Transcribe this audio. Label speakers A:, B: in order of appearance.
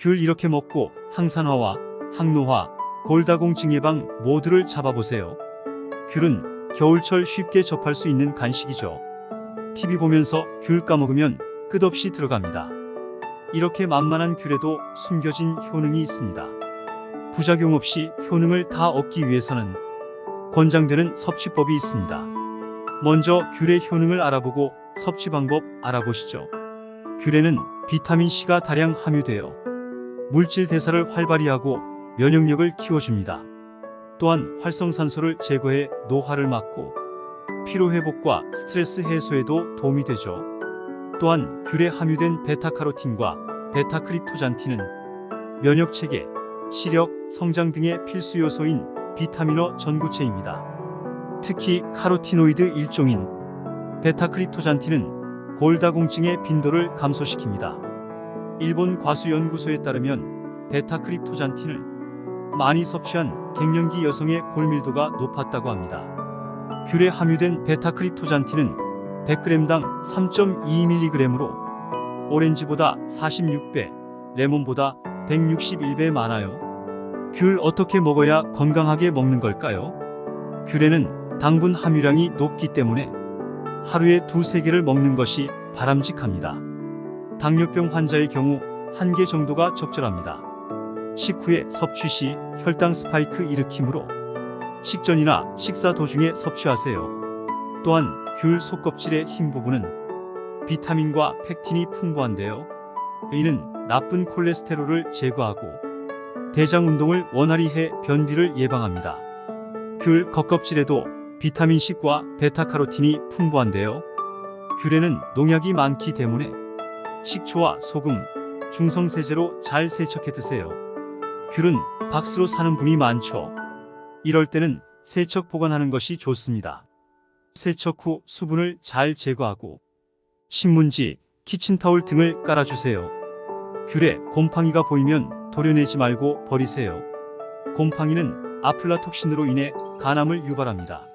A: 귤 이렇게 먹고 항산화와 항노화, 골다공증 예방 모두를 잡아보세요. 귤은 겨울철 쉽게 접할 수 있는 간식이죠. TV 보면서 귤 까먹으면 끝없이 들어갑니다. 이렇게 만만한 귤에도 숨겨진 효능이 있습니다. 부작용 없이 효능을 다 얻기 위해서는 권장되는 섭취법이 있습니다. 먼저 귤의 효능을 알아보고 섭취 방법 알아보시죠. 귤에는 비타민C가 다량 함유되어 물질 대사를 활발히 하고 면역력을 키워줍니다. 또한 활성산소를 제거해 노화를 막고 피로 회복과 스트레스 해소에도 도움이 되죠. 또한 귤에 함유된 베타카로틴과 베타크립토잔틴은 면역 체계, 시력, 성장 등의 필수 요소인 비타민어 전구체입니다. 특히 카로티노이드 일종인 베타크립토잔틴은 골다공증의 빈도를 감소시킵니다. 일본 과수연구소에 따르면 베타크립토잔틴을 많이 섭취한 갱년기 여성의 골밀도가 높았다고 합니다. 귤에 함유된 베타크립토잔틴은 100g당 3.2mg으로 오렌지보다 46배, 레몬보다 161배 많아요. 귤 어떻게 먹어야 건강하게 먹는 걸까요? 귤에는 당분 함유량이 높기 때문에 하루에 두세 개를 먹는 것이 바람직합니다. 당뇨병 환자의 경우 한 개 정도가 적절합니다. 식후에 섭취 시 혈당 스파이크 일으키므로 식전이나 식사 도중에 섭취하세요. 또한 귤 속껍질의 흰 부분은 비타민과 팩틴이 풍부한데요. 이는 나쁜 콜레스테롤을 제거하고 대장 운동을 원활히 해 변비를 예방합니다. 귤 겉껍질에도 비타민C과 베타카로틴이 풍부한데요. 귤에는 농약이 많기 때문에 식초와 소금, 중성세제로 잘 세척해 드세요. 귤은 박스로 사는 분이 많죠. 이럴 때는 세척 보관하는 것이 좋습니다. 세척 후 수분을 잘 제거하고 신문지, 키친타올 등을 깔아주세요. 귤에 곰팡이가 보이면 도려내지 말고 버리세요. 곰팡이는 아플라톡신으로 인해 간암을 유발합니다.